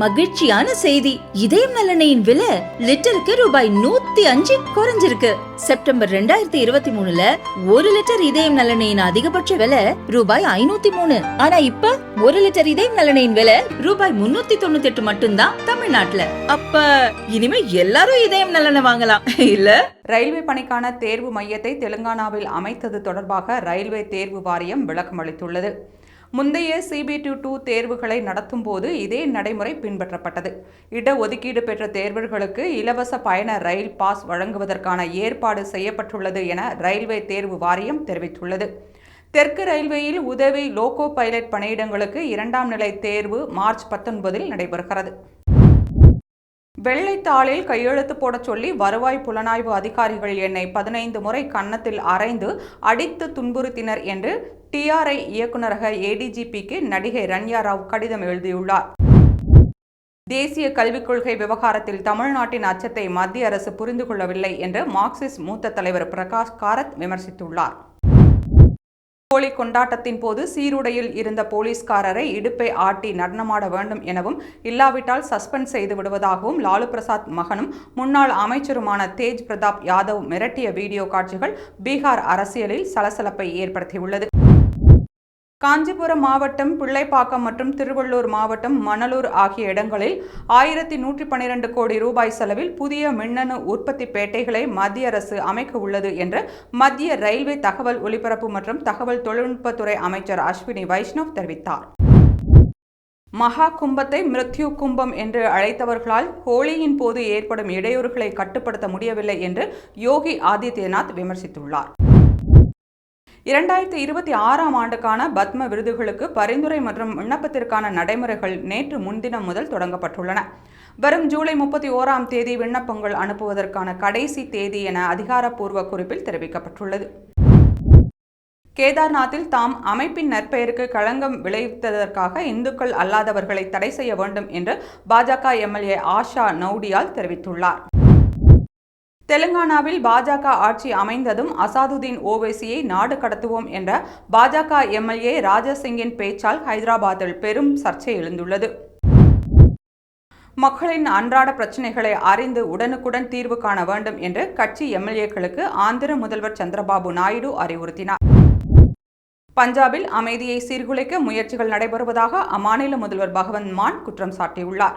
மகிழ்ச்சியான செய்தி. இதயம் நலனையின் விலை லிட்டருக்கு ரூபாய் நூத்தி அஞ்சு குறைஞ்சிருக்கு. செப்டம்பர் ரெண்டாயிரத்தி இருபத்தி மூணுல ஒரு லிட்டர் இதயம் நலனையின் அதிகபட்ச விலை ரூபாய் ஐநூத்தி மூணு. ஆனா இப்ப ஒரு லிட்டர் இதயம் நலனையின் விலை ரூபாய் முன்னூத்தி தொண்ணூத்தி எட்டு மட்டும்தான் தமிழ்நாட்டுல. அப்ப இனிமே எல்லாரும் இதயம் நலனை வாங்கலாம். இல்ல? ரயில்வே பணிக்கான தேர்வு மையத்தை தெலுங்கானாவில் அமைத்தது தொடர்பாக ரயில்வே தேர்வு வாரியம் விளக்கம் அளித்துள்ளது முந்தைய சிபிடி டூ தேர்வுகளை நடத்தும் போது இதே நடைமுறை பின்பற்றப்பட்டது. இடஒதுக்கீடு பெற்ற தேர்வர்களுக்கு இலவச பயண ரயில் பாஸ் வழங்குவதற்கான ஏற்பாடு செய்யப்பட்டுள்ளது என ரயில்வே தேர்வு வாரியம் தெரிவித்துள்ளது. தெற்கு ரயில்வேயில் உதவி லோகோ பைலட் பணியிடங்களுக்கு இரண்டாம் நிலை தேர்வு மார்ச் பத்தொன்பதில் நடைபெறுகிறது. வெள்ளைத்தாளில் கையெழுத்து போடச் சொல்லி வருவாய் புலனாய்வு அதிகாரிகள் என்னை பதினைந்து முறை கன்னத்தில் அரைந்து அடித்து துன்புறுத்தினர் என்று டிஆர்ஐ இயக்குநரக ஏடிஜிபிக்கு நடிகை ரன்யா ராவ் கடிதம் எழுதியுள்ளார். தேசிய கல்விக் கொள்கை விவகாரத்தில் தமிழ்நாட்டின் அச்சத்தை மத்திய அரசு புரிந்து கொள்ளவில்லை என்று மார்க்சிஸ்ட் மூத்த தலைவர் பிரகாஷ் காரத் விமர்சித்துள்ளார். ஹோலி கொண்டாட்டத்தின் போது சீருடையில் இருந்த போலீஸ்காரரை இடுப்பை ஆட்டி நடனமாட வேண்டும் எனவும் இல்லாவிட்டால் சஸ்பெண்ட் செய்து விடுவதாகவும் லாலு பிரசாத் மகனும் முன்னாள் அமைச்சருமான தேஜ் பிரதாப் யாதவ் மிரட்டிய வீடியோ காட்சிகள் பீகார் அரசியலில் சலசலப்பை ஏற்படுத்தியுள்ளது. காஞ்சிபுரம் மாவட்டம் பிள்ளைப்பாக்கம் மற்றும் திருவள்ளூர் மாவட்டம் மணலூர் ஆகிய இடங்களில் ஆயிரத்தி நூற்றி பன்னிரண்டு கோடி ரூபாய் செலவில் புதிய மின்னணு உற்பத்தி பேட்டைகளை மத்திய அரசு அமைக்க உள்ளது என்று மத்திய ரயில்வே தகவல் ஒலிபரப்பு மற்றும் தகவல் தொழில்நுட்பத்துறை அமைச்சர் அஸ்வினி வைஷ்ணவ் தெரிவித்தார். மகா கும்பத்தை மிருத்யு கும்பம் என்று அழைத்தவர்களால் ஹோலியின் போது ஏற்படும் இடையூறுகளை கட்டுப்படுத்த முடியவில்லை என்று யோகி ஆதித்யநாத் விமர்சித்துள்ளார். இரண்டாயிரத்தி இருபத்தி ஆறாம் ஆண்டுக்கான பத்ம விருதுகளுக்கு பரிந்துரை மற்றும் விண்ணப்பத்திற்கான நடைமுறைகள் நேற்று முன்தினம் முதல் தொடங்கப்பட்டுள்ளன. வரும் ஜூலை முப்பத்தி ஓராம் தேதி விண்ணப்பங்கள் அனுப்புவதற்கான கடைசி தேதி என அதிகாரப்பூர்வ குறிப்பில் தெரிவிக்கப்பட்டுள்ளது. கேதார்நாத்தில் தாம் அமைப்பின் நற்பெயருக்கு களங்கம் விளைவித்ததற்காக இந்துக்கள் அல்லாதவர்களை தடை செய்ய வேண்டும் என்று பாஜக எம்எல்ஏ ஆஷா நௌடியால் தெரிவித்துள்ளார். தெலுங்கானாவில் பாஜக ஆட்சி அமைந்ததும் அசாதுதீன் ஓவைசியை நாடு கடத்துவோம் என்ற பாஜக எம்எல்ஏ ராஜசிங்கின் பேச்சால் ஹைதராபாத்தில் பெரும் சர்ச்சை எழுந்துள்ளது. மக்களின் அன்றாட பிரச்சினைகளை அறிந்து உடனுக்குடன் தீர்வு காண வேண்டும் என்று கட்சி எம்எல்ஏக்களுக்கு ஆந்திர முதல்வர் சந்திரபாபு நாயுடு அறிவுறுத்தினார். பஞ்சாபில் அமைதியை சீர்குலைக்க முயற்சிகள் நடைபெறுவதாக அம்மாநில முதல்வர் பகவந்த் மான் குற்றம் சாட்டியுள்ளார்.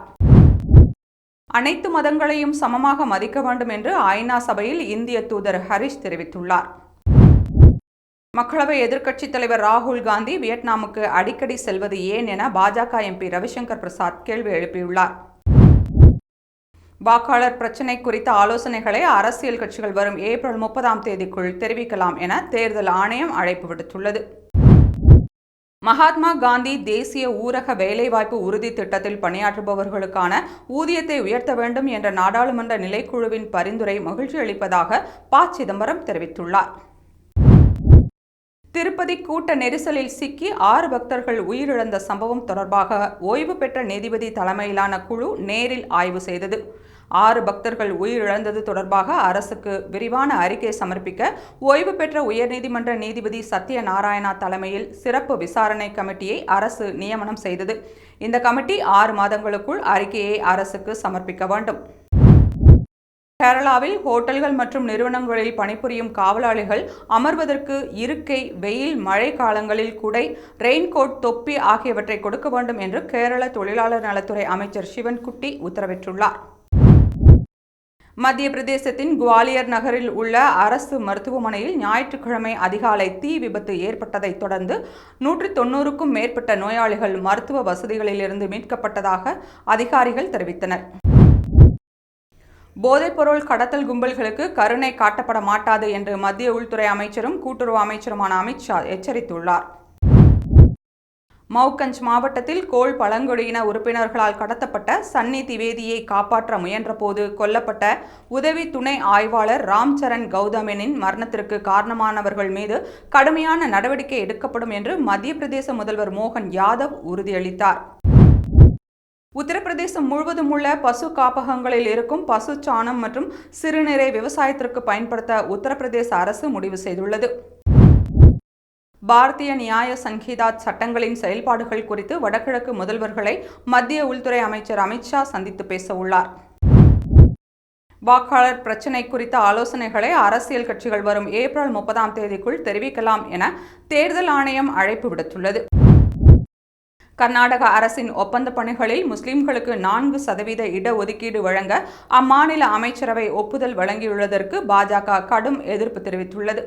அனைத்து மதங்களையும் சமமாக மதிக்க வேண்டும் என்று ஐநா சபையில் இந்திய தூதர் ஹரிஷ் தெரிவித்துள்ளார். மக்களவை எதிர்க்கட்சித் தலைவர் ராகுல் காந்தி வியட்நாமுக்கு அடிக்கடி செல்வது ஏன் என பாஜக எம்பி ரவிசங்கர் பிரசாத் கேள்வி எழுப்பியுள்ளார். வாக்காளர் பிரச்சினை குறித்த ஆலோசனைகளை அரசியல் கட்சிகள் வரும் ஏப்ரல் முப்பதாம் தேதிக்குள் தெரிவிக்கலாம் என தேர்தல் ஆணையம் அழைப்பு விடுத்துள்ளது. மகாத்மா காந்தி தேசிய ஊரக வேலைவாய்ப்பு உறுதி திட்டத்தில் பணியாற்றுபவர்களுக்கான ஊதியத்தை உயர்த்த வேண்டும் என்ற நாடாளுமன்ற நிலைக்குழுவின் பரிந்துரை மகிழ்ச்சி அளிப்பதாக ப. சிதம்பரம் தெரிவித்துள்ளார். திருப்பதி கூட்ட நெரிசலில் சிக்கி ஆறு பக்தர்கள் உயிரிழந்த சம்பவம் தொடர்பாக ஓய்வு பெற்ற நீதிபதி தலைமையிலான குழு நேரில் ஆய்வு செய்தது. ஆறு பக்தர்கள் உயிரிழந்தது தொடர்பாக அரசுக்கு விரிவான அறிக்கை சமர்ப்பிக்க ஓய்வு பெற்ற உயர்நீதிமன்ற நீதிபதி சத்யநாராயணா தலைமையில் சிறப்பு விசாரணை கமிட்டியை அரசு நியமனம் செய்தது. இந்த கமிட்டி ஆறு மாதங்களுக்குள் அறிக்கையை அரசுக்கு சமர்ப்பிக்க வேண்டும். கேரளாவில் ஹோட்டல்கள் மற்றும் நிறுவனங்களில் பணிபுரியும் காவலாளிகள் அமர்வதற்கு இருக்கை வெயில் மழை காலங்களில் குடை ரெயின்கோட் தொப்பி ஆகியவற்றை கொடுக்க வேண்டும் என்று கேரள தொழிலாளர் நலத்துறை அமைச்சர் சிவன்குட்டி உத்தரவிட்டுள்ளார். மத்திய பிரதேசத்தின் குவாலியர் நகரில் உள்ள அரசு மருத்துவமனையில் ஞாயிற்றுக்கிழமை அதிகாலை தீ விபத்து ஏற்பட்டதைத் தொடர்ந்து நூற்றி தொன்னூறுக்கும் மேற்பட்ட நோயாளிகள் மருத்துவ வசதிகளிலிருந்து மீட்கப்பட்டதாக அதிகாரிகள் தெரிவித்தனர். போதைப்பொருள் கடத்தல் கும்பல்களுக்கு கருணை காட்டப்பட மாட்டாது என்று மத்திய உள்துறை அமைச்சரும் கூட்டுறவு அமைச்சருமான அமித்ஷா எச்சரித்துள்ளார். மவுக்கஞ்ச் மாவட்டத்தில் கோல் பழங்குடியின உறுப்பினர்களால் கடத்தப்பட்ட சன்னி திவேதியை காப்பாற்ற முயன்றபோது கொல்லப்பட்ட உதவி துணை ஆய்வாளர் ராம்சரண் கௌதமனின் மரணத்திற்கு காரணமானவர்கள் மீது கடுமையான நடவடிக்கை எடுக்கப்படும் என்று மத்திய பிரதேச முதல்வர் மோகன் யாதவ் உறுதியளித்தார். உத்தரப்பிரதேசம் முழுவதும் உள்ள பசு காப்பகங்களில் இருக்கும் பசு சாணம் மற்றும் சிறுநீரை விவசாயத்திற்கு பயன்படுத்த உத்தரப்பிரதேச அரசு முடிவு செய்துள்ளது. பாரதிய நியாய சங்கீதா சட்டங்களின் செயல்பாடுகள் குறித்து வடகிழக்கு முதல்வர்களை மத்திய உள்துறை அமைச்சர் அமித்ஷா சந்தித்து பேச உள்ளார் வாக்காளர் பிரச்சினை குறித்த ஆலோசனைகளை அரசியல் கட்சிகள் வரும் ஏப்ரல் முப்பதாம் தேதிக்குள் தெரிவிக்கலாம் என தேர்தல் ஆணையம் அழைப்பு விடுத்துள்ளது. கர்நாடக அரசின் ஒப்பந்த பணிகளில் முஸ்லிம்களுக்கு நான்கு சதவீத இடஒதுக்கீடு வழங்க அம்மாநில அமைச்சரவை ஒப்புதல் வழங்கியுள்ளதற்கு பாஜக கடும் எதிர்ப்பு தெரிவித்துள்ளது.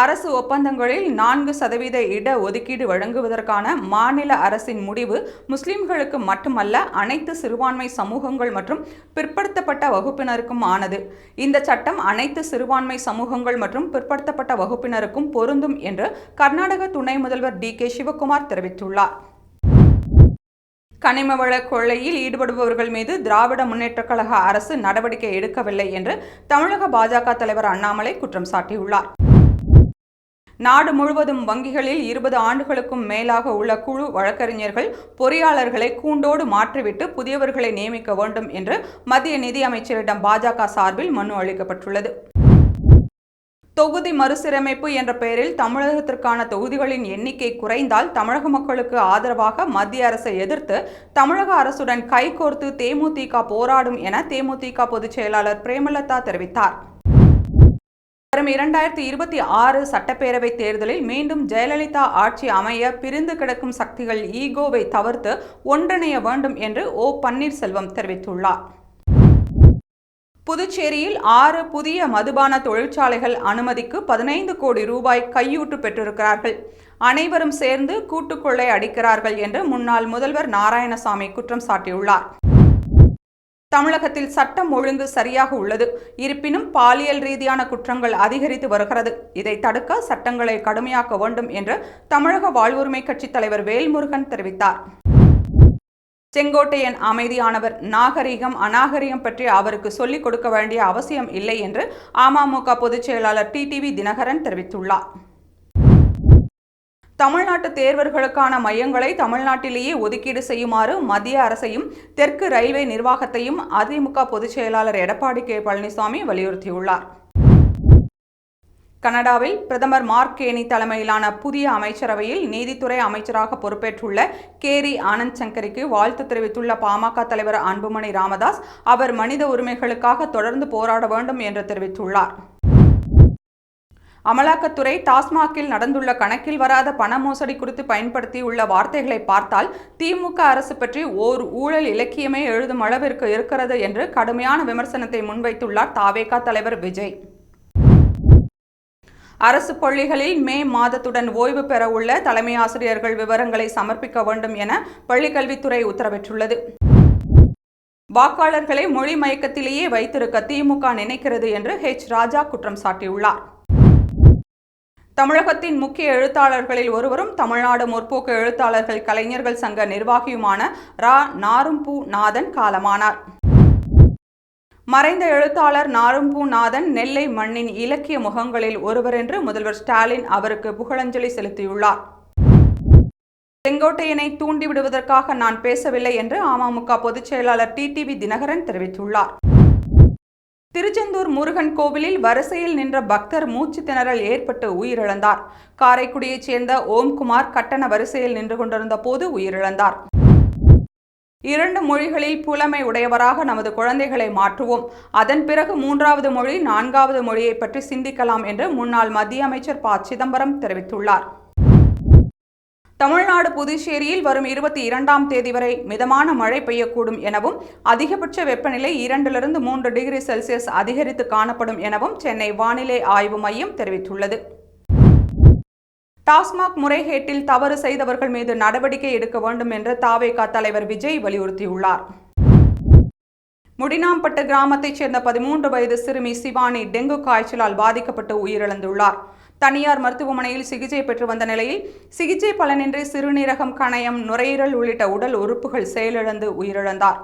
அரசு ஒப்பந்தங்களில் நான்கு சதவீத இட ஒதுக்கீடு வழங்குவதற்கான மாநில அரசின் முடிவு முஸ்லிம்களுக்கு மட்டுமல்ல அனைத்து சிறுபான்மை சமூகங்கள் மற்றும் பிற்படுத்தப்பட்ட வகுப்பினருக்கும் ஆனது. இந்த சட்டம் அனைத்து சிறுபான்மை சமூகங்கள் மற்றும் பிற்படுத்தப்பட்ட வகுப்பினருக்கும் பொருந்தும் என்று கர்நாடக துணை முதல்வர் டி கே சிவகுமார் தெரிவித்துள்ளார். கனிம வள கொள்ளையில் ஈடுபடுபவர்கள் மீது திராவிட முன்னேற்றக் கழக அரசு நடவடிக்கை எடுக்கவில்லை என்று தமிழக பாஜக தலைவர் அண்ணாமலை குற்றம் சாட்டியுள்ளார். நாடு முழுவதும் வங்கிகளில் இருபது ஆண்டுகளுக்கும் மேலாக உள்ள குழு வழக்கறிஞர்கள் பொறியாளர்களை கூண்டோடு மாற்றிவிட்டு புதியவர்களை நியமிக்க வேண்டும் என்று மத்திய நிதி அமைச்சரிடம் பாஜக சார்பில் மனு அளிக்கப்பட்டுள்ளது. தொகுதி மறுசீரமைப்பு என்ற பெயரில் தமிழகத்திற்கான தொகுதிகளின் எண்ணிக்கை குறைந்தால் தமிழக மக்களுக்கு ஆதரவாக மத்திய அரசை எதிர்த்து தமிழக அரசுடன் கைகோர்த்து தேமுதிக போராடும் என தேமுதிக பொதுச் செயலாளர் பிரேமலதா தெரிவித்தார். வரும் இரண்டாயிரத்தி இருபத்தி ஆறு சட்டப்பேரவை தேர்தலில் மீண்டும் ஜெயலலிதா ஆட்சி அமைய பிரிந்து கிடக்கும் சக்திகள் ஈகோவை தவிர்த்து ஒன்றிணைய வேண்டும் என்று ஓ பன்னீர்செல்வம் தெரிவித்துள்ளார். புதுச்சேரியில் ஆறு புதிய மதுபான தொழிற்சாலைகள் அனுமதிக்கு பதினைந்து கோடி ரூபாய் கையூட்டு பெற்றிருக்கிறார்கள். அனைவரும் சேர்ந்து கூட்டுக்கொள்ளை அடிக்கிறார்கள் என்று முன்னாள் முதல்வர் நாராயணசாமி குற்றம் சாட்டியுள்ளார். தமிழகத்தில் சட்டம் ஒழுங்கு சரியாக உள்ளது. இருப்பினும் பாலியல் ரீதியான குற்றங்கள் அதிகரித்து வருகிறது. இதை தடுக்க சட்டங்களை கடுமையாக்க வேண்டும் என்று தமிழக வாழ்வுரிமை கட்சித் தலைவர் வேல்முருகன் தெரிவித்தார். செங்கோட்டையன் அமைதியானவர். நாகரிகம் அநாகரிகம் பற்றி அவருக்கு சொல்லிக் கொடுக்க வேண்டிய அவசியம் இல்லை என்று அமமுக பொதுச் செயலாளர் டிடிவி தினகரன் தெரிவித்துள்ளார். தமிழ்நாட்டு தேர்வர்களுக்கான மையங்களை தமிழ்நாட்டிலேயே ஒதுக்கீடு செய்யுமாறு மத்திய அரசையும் தெற்கு ரயில்வே நிர்வாகத்தையும் அதிமுக பொதுச் செயலாளர் எடப்பாடி கே. பழனிசாமி வலியுறுத்தியுள்ளார். கனடாவில் பிரதமர் மார்க் கேனி தலைமையிலான புதிய அமைச்சரவையில் நீதித்துறை அமைச்சராக பொறுப்பேற்றுள்ள கேரி ஆனந்த் சங்கரிக்கு வாழ்த்து தெரிவித்துள்ள பாமக தலைவர் அன்புமணி ராமதாஸ் அவர் மனித உரிமைகளுக்காக தொடர்ந்து போராட வேண்டும் என்று தெரிவித்துள்ளார். அமலாக்கத்துறை டாஸ்மாகில் நடந்துள்ள கணக்கில் வராத பண மோசடி குறித்து பயன்படுத்தியுள்ள வார்த்தைகளை பார்த்தால் திமுக அரசு பற்றி ஓர் ஊழல் இலக்கியமே எழுதும் அளவிற்கு இருக்கிறது என்று கடுமையான விமர்சனத்தை முன்வைத்துள்ளார் தாவேகா தலைவர் விஜய். அரசு பள்ளிகளில் மே மாதத்துடன் ஓய்வு பெறவுள்ள தலைமை ஆசிரியர்கள் விவரங்களை சமர்ப்பிக்க வேண்டும் என பள்ளிக்கல்வித்துறை உத்தரவிட்டுள்ளது. வாக்காளர்களை மொழி மயக்கத்திலேயே வைத்திருக்க திமுக நினைக்கிறது என்று ஹெச். ராஜா குற்றம் சாட்டியுள்ளார். தமிழகத்தின் முக்கிய எழுத்தாளர்களில் ஒருவரும் தமிழ்நாடு முற்போக்கு எழுத்தாளர்கள் கலைஞர்கள் சங்க நிர்வாகியுமான ரா. நாரும்பூ நாதன் காலமானார். மறைந்த எழுத்தாளர் நாரும்பூ நாதன் நெல்லை மண்ணின் இலக்கிய முகங்களில் ஒருவர் என்று முதல்வர் ஸ்டாலின் அவருக்கு புகழஞ்சலி செலுத்தியுள்ளார். செங்கோட்டையனை தூண்டிவிடுவதற்காக நான் பேசவில்லை என்று அமமுக பொதுச் செயலாளர் டிடிவி தினகரன் தெரிவித்துள்ளார். திருச்செந்தூர் முருகன் கோவிலில் வரிசையில் நின்ற பக்தர் மூச்சு திணறல் ஏற்பட்டு உயிரிழந்தார். காரைக்குடியைச் சேர்ந்த ஓம்குமார் கட்டண வரிசையில் நின்று கொண்டிருந்த போது உயிரிழந்தார். இரண்டு மொழிகளில் புலமை உடையவராக நமது குழந்தைகளை மாற்றுவோம். அதன் பிறகு மூன்றாவது மொழி நான்காவது மொழியை பற்றி சிந்திக்கலாம் என்று முன்னாள் மத்திய அமைச்சர் ப. சிதம்பரம் தெரிவித்துள்ளார். தமிழ்நாடு புதுச்சேரியில் வரும் இருபத்தி இரண்டாம் தேதி வரை மிதமான மழை பெய்யக்கூடும் எனவும் அதிகபட்ச வெப்பநிலை இரண்டிலிருந்து மூன்று டிகிரி செல்சியஸ் அதிகரித்து காணப்படும் எனவும் சென்னை வானிலை ஆய்வு மையம் தெரிவித்துள்ளது. டாஸ்மாக் முறைகேட்டில் தவறு செய்தவர்கள் மீது நடவடிக்கை எடுக்க வேண்டும் என்று தாவேகா தலைவர் விஜய் வலியுறுத்தியுள்ளார். முடினாம்பட்டு கிராமத்தைச் சேர்ந்த பதிமூன்று வயது சிறுமி சிவானி டெங்கு காய்ச்சலால் பாதிக்கப்பட்டு உயிரிழந்துள்ளார். தனியார் மருத்துவமனையில் சிகிச்சை பெற்று வந்த நிலையில் சிகிச்சை பலனின்றி சிறுநீரகம் கணையம் நுரையீரல் உள்ளிட்ட உடல் உறுப்புகள் செயலிழந்து உயிரிழந்தார்.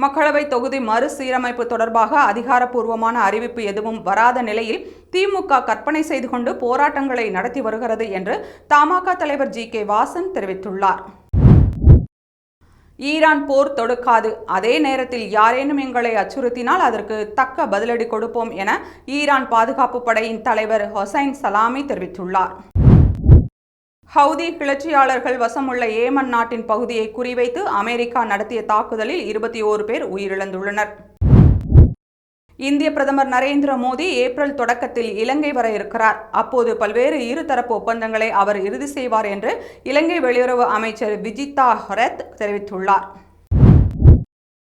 மக்களவை தொகுதி மறுசீரமைப்பு தொடர்பாக அதிகாரப்பூர்வமான அறிவிப்பு எதுவும் வராத நிலையில் திமுக கற்பனை செய்து கொண்டு போராட்டங்களை நடத்தி வருகிறது என்று தமாக தலைவர் ஜி கே வாசன் தெரிவித்துள்ளார். ஈரான் போர் தொடுக்காது. அதே நேரத்தில் யாரேனும் எங்களை அச்சுறுத்தினால் அதற்கு தக்க பதிலடி கொடுப்போம் என ஈரான் பாதுகாப்பு படையின் தலைவர் ஹொசைன் சலாமி தெரிவித்துள்ளார். ஹவுதி கிளர்ச்சியாளர்கள் வசமுள்ள ஏமன் நாட்டின் பகுதியை குறிவைத்து அமெரிக்கா நடத்திய தாக்குதலில் இருபத்தி ஓரு பேர் உயிரிழந்துள்ளனர். இந்திய பிரதமர் நரேந்திர மோடி ஏப்ரல் தொடக்கத்தில் இலங்கை வர இருக்கிறார். அப்போது பல்வேறு இருதரப்பு ஒப்பந்தங்களை அவர் இறுதி செய்வார் என்று இலங்கை வெளியுறவு அமைச்சர் விஜிதா ஹொரத் தெரிவித்துள்ளார்.